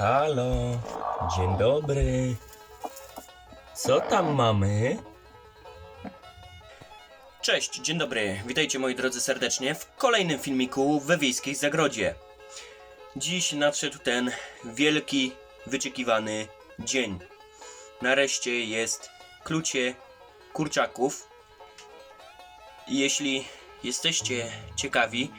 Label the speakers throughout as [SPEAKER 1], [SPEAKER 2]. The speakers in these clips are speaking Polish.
[SPEAKER 1] Halo, dzień dobry. Co tam mamy? Cześć, dzień dobry. Witajcie moi drodzy serdecznie w kolejnym filmiku we Wiejskiej Zagrodzie. Dziś nadszedł ten wielki, wyczekiwany dzień. Nareszcie jest klucie kurczaków. Jeśli jesteście ciekawi,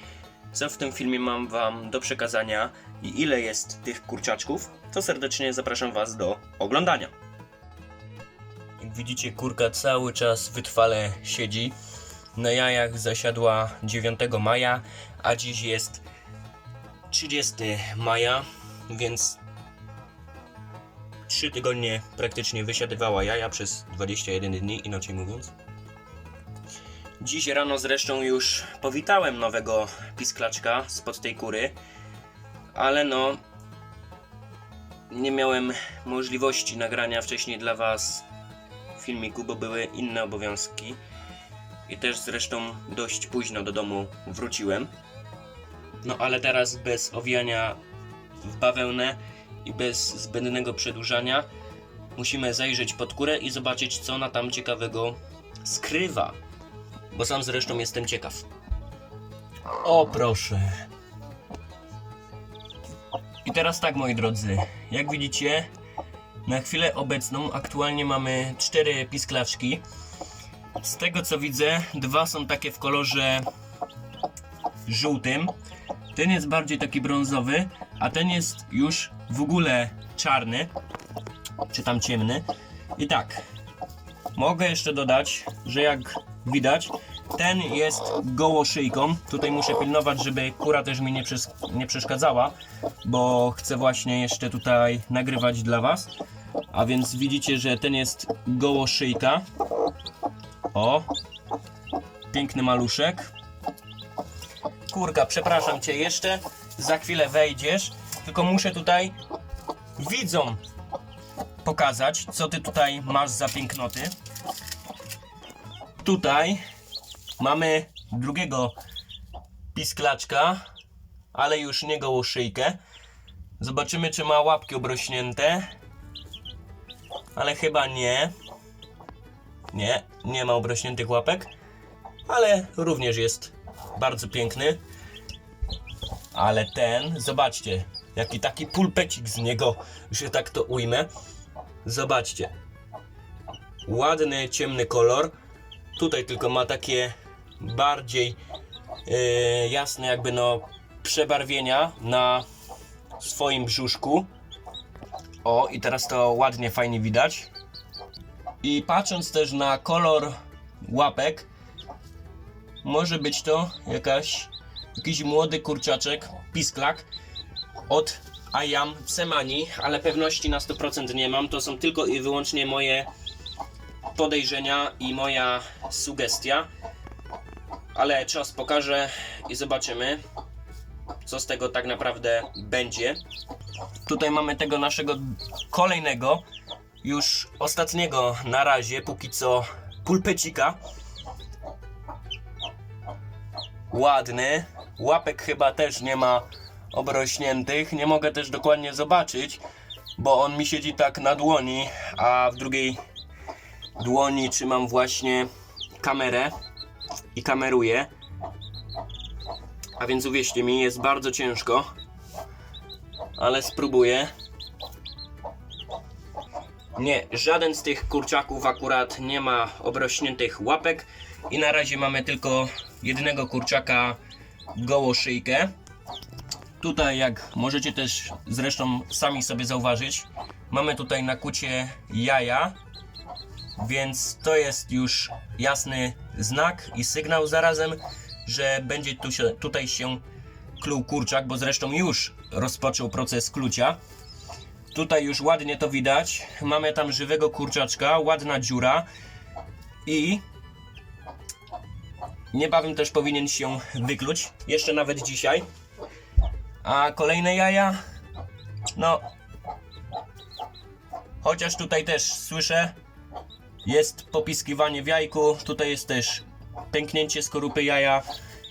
[SPEAKER 1] co w tym filmie mam wam do przekazania i ile jest tych kurczaczków, to serdecznie zapraszam was do oglądania. Jak widzicie, kurka cały czas wytrwale siedzi. Na jajach zasiadła 9 maja, a dziś jest 30 maja, więc 3 tygodnie praktycznie wysiadywała jaja przez 21 dni, inaczej mówiąc. Dziś rano zresztą już powitałem nowego pisklaczka spod tej kury, ale no nie miałem możliwości nagrania wcześniej dla Was filmiku, bo były inne obowiązki i też zresztą dość późno do domu wróciłem. No ale teraz bez owijania w bawełnę i bez zbędnego przedłużania musimy zajrzeć pod kurę i zobaczyć co ona tam ciekawego skrywa. Bo sam zresztą jestem ciekaw. O proszę. I teraz tak moi drodzy, jak widzicie, na chwilę obecną aktualnie mamy cztery pisklaczki. Z tego co widzę, dwa są takie w kolorze żółtym. Ten jest bardziej taki brązowy, a ten jest już w ogóle czarny, czy tam ciemny. I tak, mogę jeszcze dodać, że jak widać, ten jest goło szyjką. Tutaj muszę pilnować, żeby kura też mi nie, nie przeszkadzała, bo chcę właśnie jeszcze tutaj nagrywać dla Was. A więc widzicie, że ten jest goło szyjka. O, piękny maluszek. Kurka, przepraszam Cię jeszcze, za chwilę wejdziesz, tylko muszę tutaj widzom pokazać, co Ty tutaj masz za pięknoty. Tutaj mamy drugiego pisklaczka, ale już nie gołą szyjkę. Zobaczymy, czy ma łapki obrośnięte. Ale chyba nie. Nie, nie ma obrośniętych łapek. Ale również jest bardzo piękny. Ale ten, zobaczcie, jaki taki pulpecik z niego, że tak to ujmę. Zobaczcie. Ładny, ciemny kolor. Tutaj tylko ma takie bardziej yy, jasne jakby no przebarwienia na swoim brzuszku. O, i teraz to ładnie, fajnie widać. I patrząc też na kolor łapek, może być to jakaś, jakiś młody kurczaczek, pisklak od Ayam Semani, ale pewności na 100% nie mam. To są tylko i wyłącznie moje podejrzenia i moja sugestia. Ale czas pokaże i zobaczymy, co z tego tak naprawdę będzie. Tutaj mamy tego naszego kolejnego, już ostatniego na razie, póki co pulpecika. Ładny. Łapek chyba też nie ma obrośniętych. Nie mogę też dokładnie zobaczyć, bo on mi siedzi tak na dłoni, a w drugiej dłoni trzymam właśnie kamerę i kameruję. A więc uwierzcie mi, jest bardzo ciężko, ale spróbuję. Nie, żaden z tych kurczaków akurat nie ma obrośniętych łapek i na razie mamy tylko jednego kurczaka goło szyjkę. Tutaj, jak możecie też zresztą sami sobie zauważyć, mamy tutaj na kucie jaja, więc to jest już jasny znak i sygnał zarazem, że będzie tu się, tutaj się kluł kurczak, bo zresztą już rozpoczął proces klucia. Tutaj już ładnie to widać. Mamy tam żywego kurczaczka, ładna dziura i niebawem też powinien się wykluć, jeszcze nawet dzisiaj. A kolejne jaja, no, chociaż tutaj też słyszę, jest popiskiwanie w jajku, tutaj jest też pęknięcie skorupy jaja,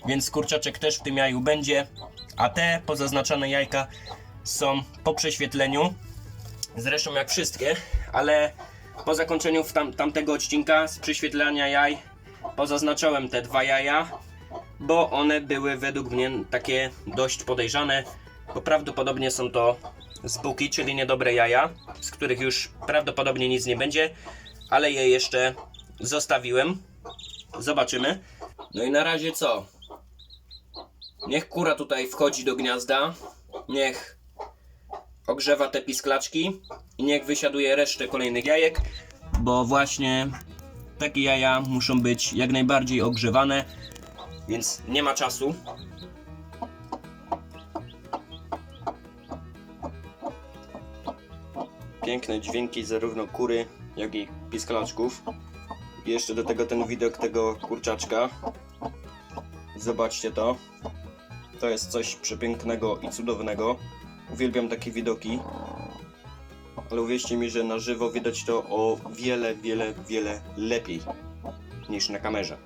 [SPEAKER 1] więc kurczaczek też w tym jaju będzie, a te pozaznaczone jajka są po prześwietleniu. Zresztą jak wszystkie, ale po zakończeniu tam, tamtego odcinka z prześwietlania jaj pozaznaczałem te dwa jaja, bo one były według mnie takie dość podejrzane, bo prawdopodobnie są to zbuki, czyli niedobre jaja, z których już prawdopodobnie nic nie będzie, ale je jeszcze zostawiłem. Zobaczymy. No i na razie co? Niech kura tutaj wchodzi do gniazda, niech ogrzewa te pisklaczki i niech wysiaduje resztę kolejnych jajek, bo właśnie takie jaja muszą być jak najbardziej ogrzewane, więc nie ma czasu. Piękne dźwięki zarówno kury, jak i pisklaczków. I jeszcze do tego ten widok tego kurczaczka. Zobaczcie to. To jest coś przepięknego i cudownego. Uwielbiam takie widoki. Ale uwierzcie mi, że na żywo widać to o wiele, wiele, wiele lepiej niż na kamerze.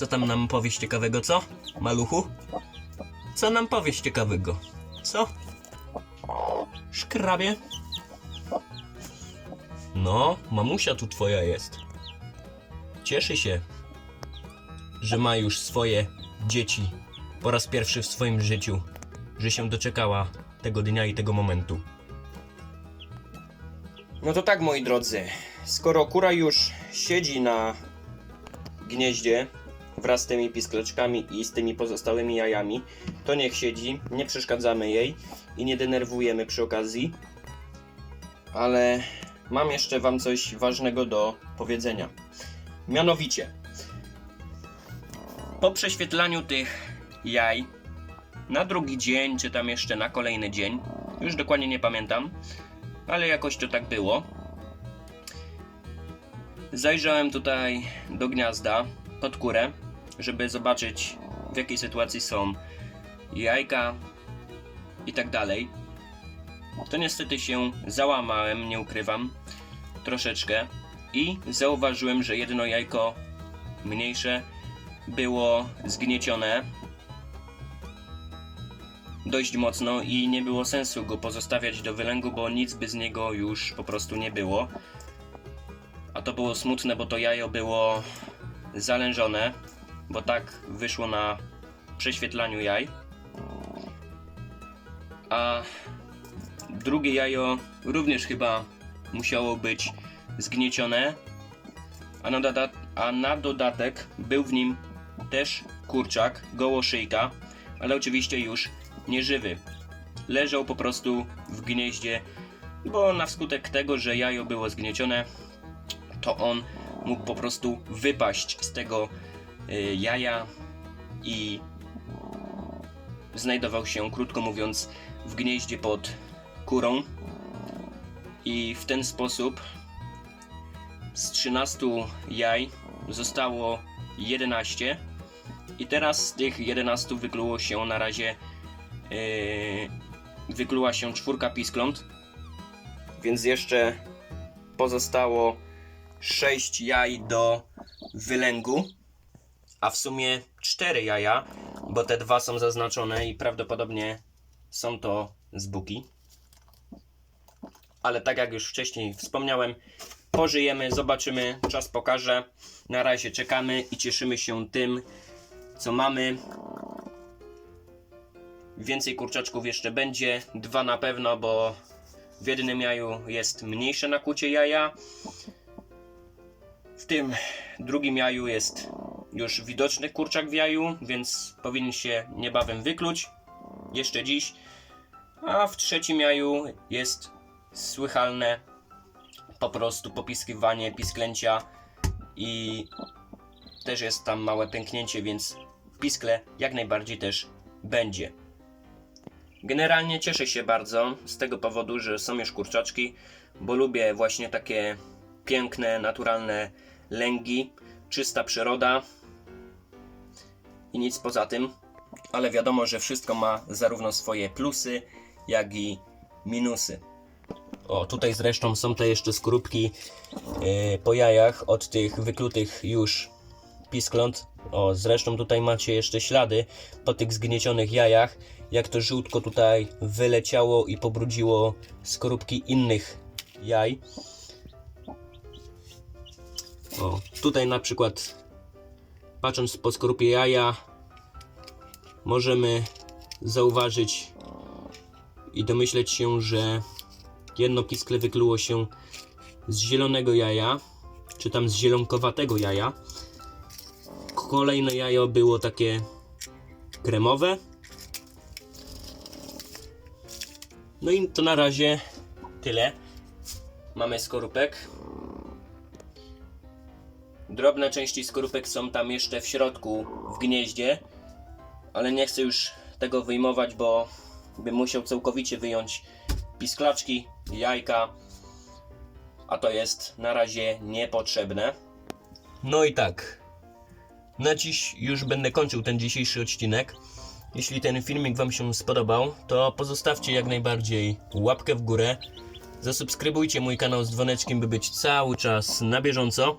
[SPEAKER 1] Co tam nam powiesz ciekawego, co? Maluchu? Co nam powiesz ciekawego? Co? Szkrabie? No, mamusia tu twoja jest. Cieszy się, że ma już swoje dzieci po raz pierwszy w swoim życiu, że się doczekała tego dnia i tego momentu. No to tak, moi drodzy, skoro kura już siedzi na gnieździe wraz z tymi piskleczkami i z tymi pozostałymi jajami, to niech siedzi, nie przeszkadzamy jej i nie denerwujemy przy okazji. Ale mam jeszcze Wam coś ważnego do powiedzenia. Mianowicie, po prześwietlaniu tych jaj na drugi dzień, czy tam jeszcze na kolejny dzień, już dokładnie nie pamiętam, ale jakoś to tak było. Zajrzałem tutaj do gniazda pod kurę, żeby zobaczyć w jakiej sytuacji są jajka i tak dalej. To niestety się załamałem, nie ukrywam, troszeczkę i zauważyłem, że jedno jajko mniejsze było zgniecione dość mocno i nie było sensu go pozostawiać do wylęgu, bo nic by z niego już po prostu nie było. A to było smutne, bo to jajo było zalężone, bo tak wyszło na prześwietlaniu jaj. A drugie jajo również chyba musiało być zgniecione, a na, doda- a na dodatek był w nim też kurczak, gołoszyjka, ale oczywiście już nieżywy. Leżał po prostu w gnieździe, bo na skutek tego, że jajo było zgniecione, to on mógł po prostu wypaść z tego jaja i znajdował się, krótko mówiąc, w gnieździe pod kurą. I w ten sposób z 13 jaj zostało 11. I teraz z tych 11 wykluło się na razie yy, wykluła się czwórka piskląt. Więc jeszcze pozostało 6 jaj do wylęgu. A w sumie 4 jaja, bo te dwa są zaznaczone i prawdopodobnie są to zbuki. Ale tak jak już wcześniej wspomniałem, pożyjemy, zobaczymy, czas pokaże. Na razie czekamy i cieszymy się tym, co mamy. Więcej kurczaczków jeszcze będzie, dwa na pewno, bo w jednym jaju jest mniejsze nakłucie jaja. W tym drugim jaju jest już widoczny kurczak w jaju, więc powinien się niebawem wykluć. Jeszcze dziś. A w trzecim jaju jest słychalne po prostu popiskiwanie, pisklęcia i też jest tam małe pęknięcie, więc piskle jak najbardziej też będzie. Generalnie cieszę się bardzo z tego powodu, że są już kurczaczki, bo lubię właśnie takie piękne, naturalne lęgi, czysta przyroda i nic poza tym. Ale wiadomo, że wszystko ma zarówno swoje plusy, jak i minusy. O, tutaj zresztą są te jeszcze skorupki yy, po jajach od tych wyklutych już piskląt. O, zresztą tutaj macie jeszcze ślady po tych zgniecionych jajach, jak to żółtko tutaj wyleciało i pobrudziło skorupki innych jaj. O, tutaj na przykład patrząc po skorupie jaja możemy zauważyć i domyśleć się, że jedno piskle wykluło się z zielonego jaja, czy tam z zielonkowatego jaja. Kolejne jajo było takie kremowe. No i to na razie tyle. Mamy skorupek. Drobne części skorupek są tam jeszcze w środku w gnieździe, ale nie chcę już tego wyjmować, bo bym musiał całkowicie wyjąć pisklaczki, jajka, a to jest na razie niepotrzebne. No i tak, na dziś już będę kończył ten dzisiejszy odcinek. Jeśli ten filmik Wam się spodobał, to pozostawcie jak najbardziej łapkę w górę. Zasubskrybujcie mój kanał z dzwoneczkiem, by być cały czas na bieżąco.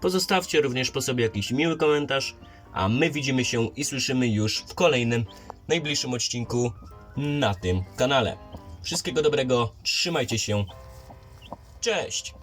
[SPEAKER 1] Pozostawcie również po sobie jakiś miły komentarz, a my widzimy się i słyszymy już w kolejnym, najbliższym odcinku na tym kanale. Wszystkiego dobrego, trzymajcie się, cześć!